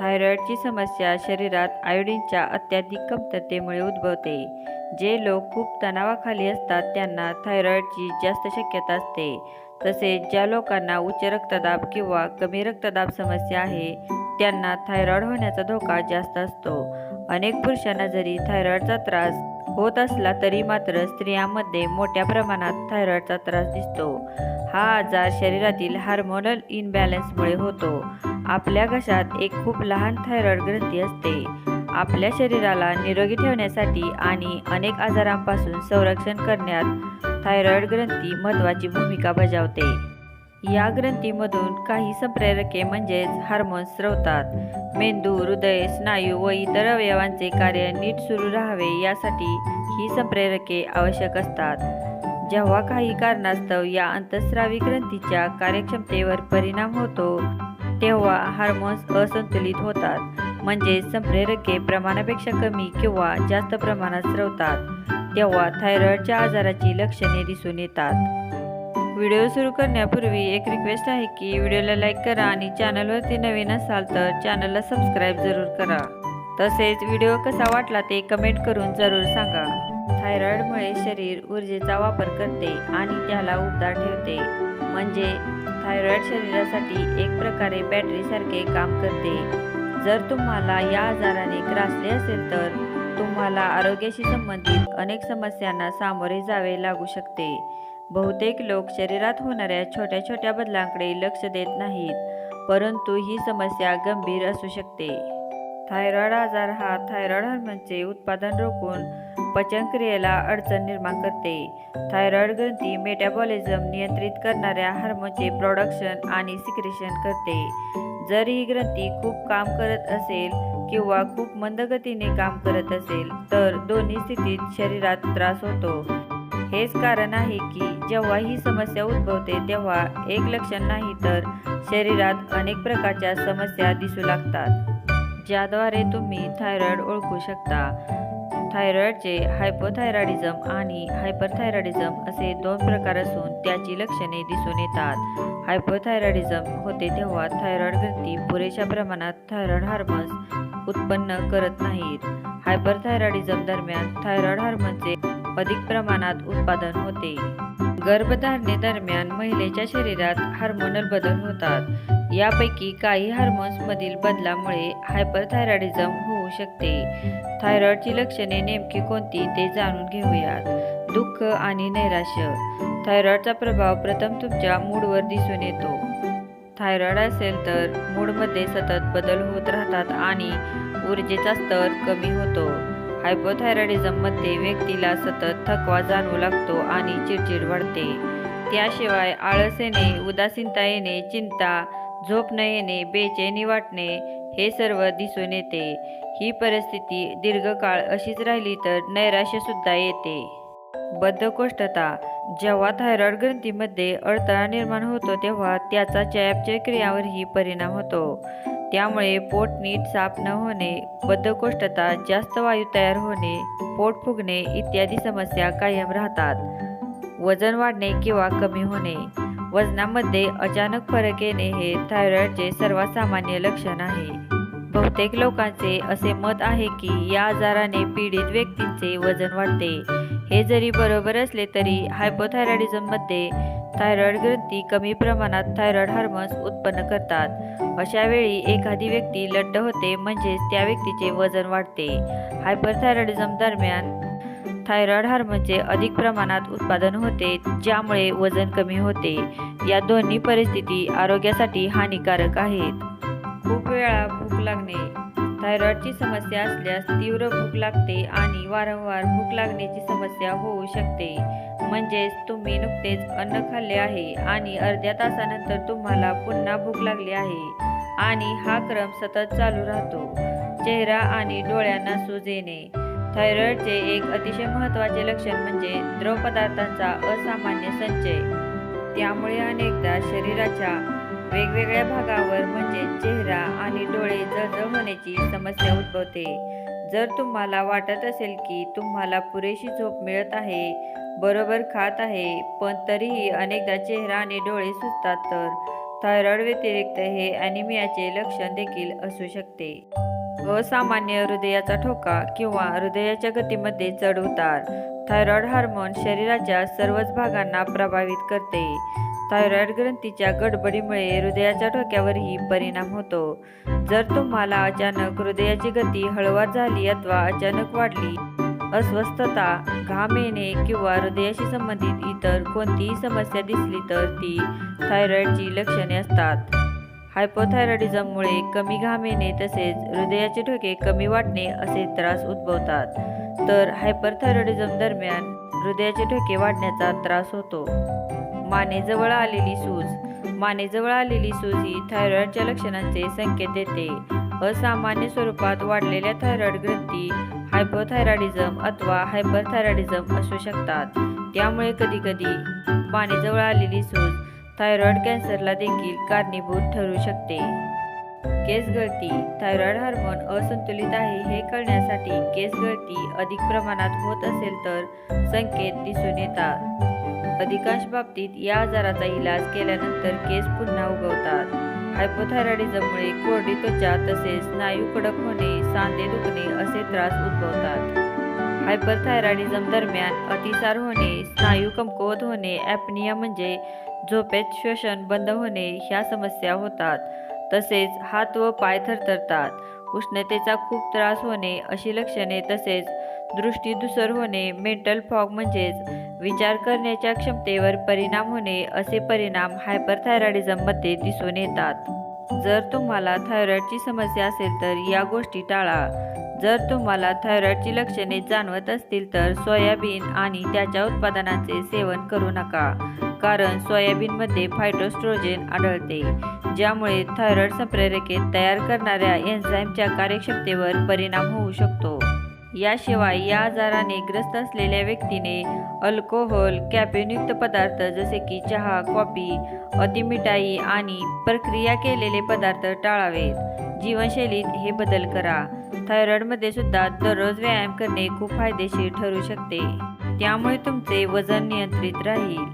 थायरॉईडची समस्या शरीरात आयोडीनच्या अत्याधिक कमतरतेमुळे उद्भवते जे लोक खूप तणावाखाली असतात त्यांना थायरॉईडची जास्त शक्यता असते. तसेच ज्या लोकांना उच्च रक्तदाब किंवा कमी रक्तदाब समस्या आहे त्यांना थायरॉईड होण्याचा धोका जास्त असतो. अनेक पुरुषांना जरी थायरॉईडचा त्रास होत असला तरी मात्र स्त्रियांमध्ये मोठ्या प्रमाणात थायरॉईडचा त्रास दिसतो. हा आजार शरीरातील हार्मोनल इनबॅलन्समुळे होतो. आपल्या घशात एक खूप लहान थायरॉईड ग्रंथी असते. आपल्या शरीराला निरोगी ठेवण्यासाठी आणि अनेक आजारांपासून संरक्षण करण्यात थायरॉईड ग्रंथी महत्त्वाची भूमिका बजावते. या ग्रंथीमधून काही संप्रेरके म्हणजेच हार्मोन्स स्रवतात मेंदू हृदय स्नायू व इतर अवयवांचे कार्य नीट सुरू राहावे यासाठी ही संप्रेरके आवश्यक असतात. जेव्हा काही कारणास्तव या अंतस्रावी ग्रंथीच्या कार्यक्षमतेवर परिणाम होतो तेव्हा हार्मोन्स असंतुलित होतात म्हणजे संप्रेरके प्रमाणापेक्षा कमी किंवा जास्त प्रमाणात स्रवतात. तेव्हा थायरॉईडच्या आजाराची लक्षणे दिसून येतात. व्हिडिओ सुरू करण्यापूर्वी एक रिक्वेस्ट आहे की व्हिडिओला लाईक करा आणि चॅनलवरती नवीन असाल तर चॅनलला सबस्क्राईब जरूर करा. तसेच व्हिडिओ कसा वाटला ते कमेंट करून जरूर सांगा. थायरॉईडमुळे शरीर ऊर्जेचा वापर करते आणि त्याला उबदार ठेवते. म्हणजे थायरॉईड शरीरासाठी एक प्रकारे बॅटरीसारखे काम करते. जर तुम्हाला या आजाराने ग्रासले असेल तर तुम्हाला आरोग्याशी संबंधित अनेक समस्यांना सामोरे जावे लागू शकते. बहुतेक लोक शरीरात होणाऱ्या छोट्या छोट्या बदलांकडे लक्ष देत नाहीत परंतु ही समस्या गंभीर असू शकते. थायरॉईड आजार हा थायरॉईड हार्मोनचे उत्पादन रोखून पचनक्रियेला अडचण निर्माण करते. थायरॉईड ग्रंथी मेटाबॉलिझम नियंत्रित करणाऱ्या हार्मोनचे प्रोडक्शन आणि सिक्रेशन करते. जर ही ग्रंथी खूप काम करत असेल किंवा खूप मंद गतीने काम करत असेल तर दोन्ही स्थितीत शरीरात त्रास होतो. हेच कारण आहे की जेव्हा ही समस्या उद्भवते तेव्हा एक लक्षण नाही तर शरीरात अनेक प्रकारच्या समस्या दिसू लागतात ज्याद्वारे तुम्ही थायरॉईड ओळखू शकता. थायरॉईडचे हायपोथायरॉइडिझम आणि हायपरथायरॉइडिझम असे दोन प्रकार असून त्याची लक्षणे दिसून येतात. हायपोथायरॉइडिझम होते तेव्हा थायरॉईड ग्रंथी पुरेशा प्रमाणात थायरॉईड हार्मोन्स उत्पन्न करत नाहीत. हायपरथायरॉइडिझम दरम्यान थायरॉईड हार्मोनचे अधिक प्रमाणात उत्पादन होते. गर्भधारणेदरम्यान महिलेच्या शरीरात हार्मोनल बदल होतात. यापैकी काही हार्मोन्समधील बदलामुळे हायपरथायरॉइडिझम शकते. थायरॉईडची लक्षणे नेमकी कोणती ते जाणून घेऊयात. दुःख आणि नैराश्य. थायरॉईडचा प्रभाव प्रथम तुमच्या मूडवर दिसून येतो. थायरॉईड असेल तर मूडमध्ये सतत बदल होत राहतात आणि ऊर्जेचा स्तर कमी होतो. हायपोथायरॉइडिझममध्ये व्यक्तीला सतत थकवा जाणवू लागतो आणि चिडचिड वाढते. त्याशिवाय आळस येणे उदासीनता येणे चिंता झोप न येणे बेचैनी वाटणे हे सर्व दिसून येते. ही परिस्थिती दीर्घकाळ अशीच राहिली तर नैराश्यसुद्धा येते. बद्धकोष्ठता. जेव्हा थायरॉईड ग्रंथीमध्ये अडथळा निर्माण होतो तेव्हा त्याचा चयापचय क्रियावरही परिणाम होतो. त्यामुळे पोट नीट साफ न होणे बद्धकोष्ठता जास्त वायू तयार होणे पोट फुगणे इत्यादी समस्या कायम राहतात. वजन वाढणे किंवा कमी होणे. वजनामध्ये अचानक फरक येणे हे थायरॉईडचे सर्वात सामान्य लक्षण आहे. बहुतेक लोकांचे असे मत आहे की या आजाराने पीडित व्यक्तींचे वजन वाढते. हे जरी बरोबर असले तरी हायपोथायरॉइडिझममध्ये थायरॉईड ग्रंथी कमी प्रमाणात थायरॉईड हार्मोन्स उत्पन्न करतात. अशा वेळी एखादी व्यक्ती लड्ड होते म्हणजेच त्या व्यक्तीचे वजन वाढते. हायपरथायरॉइडिझम दरम्यान थायरॉईड हार्मोनचे अधिक प्रमाणात उत्पादन होते ज्यामुळे वजन कमी होते. या दोन्ही परिस्थिती आरोग्यासाठी हानिकारक आहेत. खूप वेळा भूक लागणे थायरॉईडची समस्या असल्यास तीव्र भूक लागते आणि वारंवार भूक लागण्याची समस्या होऊ शकते. म्हणजेच तुम्ही नुकतेच अन्न खाल्ले आहे आणि अर्ध्या तासानंतर तुम्हाला पुन्हा भूक लागली आहे आणि हा क्रम सतत चालू राहतो. चेहरा आणि डोळ्यांना सूज येणे थायरॉईडचे एक अतिशय महत्त्वाचे लक्षण म्हणजे द्रव पदार्थांचा असामान्य संचय. त्यामुळे अनेकदा शरीराच्या वेगवेगळ्या भागावर म्हणजे चेहरा आणि डोळे जळजळ होण्याची समस्या उद्भवते. जर तुम्हाला वाटत असेल की तुम्हाला पुरेशी झोप मिळत आहे बरोबर खात आहे पण तरीही अनेकदा चेहरा आणि डोळे सुचतात तर थायरॉइड व्यतिरिक्त हे ॲनिमियाचे लक्षण देखील असू शकते. असामान्य हृदयाचा ठोका किंवा हृदयाच्या गतीमध्ये चढ उतार. थायरॉइड हार्मोन शरीराच्या सर्वच भागांना प्रभावित करते. थायरॉइड ग्रंथीच्या गडबडीमुळे हृदयाच्या ठोक्यावरही परिणाम होतो. जर तुम्हाला अचानक हृदयाची गती हळुवार झाली अथवा अचानक वाढली अस्वस्थता घाम येणे किंवा हृदयाशी संबंधित इतर कोणतीही समस्या दिसली तर ती थायरॉईडची लक्षणे असतात. हायपोथायरॉइडिझममुळे कमी घाम येणे तसेच हृदयाचे ठोके कमी वाटणे असे त्रास उद्भवतात. तर हायपरथायरॉइडिझम दरम्यान हृदयाचे ठोके वाढण्याचा त्रास होतो. मानेजवळ आलेली सूज. मानेजवळ आलेली सूज ही थायरॉइडच्या लक्षणांचे संकेत देते. असामान्य स्वरूपात वाढलेल्या थायरॉइड ग्रंथी हायपोथायरॉइडिझम अथवा हायपरथायरॉइडिझम असू शकतात. त्यामुळे कधीकधी मानेजवळ आलेली सूज थायरॉइड कॅन्सरला देखील कारणीभूत ठरू शकते. केस गळती थायरॉइड हार्मोन असंतुलित आहे हे कळण्यासाठी केस गळती अधिक प्रमाणात होत असेल तर संकेत दिसून येतात. अधिकांश बाबतीत या आजाराचा इलाज केल्यानंतर केस पुन्हा उगवतात. हायपोथायरॉइडिझममुळे कोरडी त्वचा तसेच स्नायू कडक होणे सांधे दुखणे असे त्रास उद्भवतात. हायपरथायरॉइडिझम दरम्यान अतिसार होणे स्नायू कमकुवत होणे ॲपनिया म्हणजे झोपेत श्वसन बंद होणे ह्या समस्या होतात. तसेच हात व पाय थरथरतात. उष्णतेचा खूप त्रास होणे अशी लक्षणे तसेच दृष्टी दुसर होणे मेंटल फॉग म्हणजेच विचार करण्याच्या क्षमतेवर परिणाम होणे असे परिणाम हायपरथायरॉइडिझममध्ये दिसून येतात. जर तुम्हाला थायरॉईडची समस्या असेल तर या गोष्टी टाळा. जर तुम्हाला थायरॉईडची लक्षणे जाणवत असतील तर सोयाबीन आणि त्याच्या उत्पादनांचे सेवन करू नका. कारण सोयाबीनमध्ये फायटोस्ट्रोजेन आढळते ज्यामुळे थायरॉइड संप्रेरके तयार करणाऱ्या एन्झाईमच्या कार्यक्षमतेवर परिणाम होऊ शकतो. याशिवाय या आजाराने ग्रस्त असलेल्या व्यक्तीने अल्कोहोल कॅफेनयुक्त पदार्थ जसे की चहा कॉफी अतिमिठाई आणि प्रक्रिया केलेले पदार्थ टाळावेत. जीवनशैलीत हे बदल करा. थायरॉइडमध्ये सुद्धा दररोज व्यायाम करणे खूप फायदेशीर ठरू शकते. त्यामुळे तुमचे वजन नियंत्रित राहील.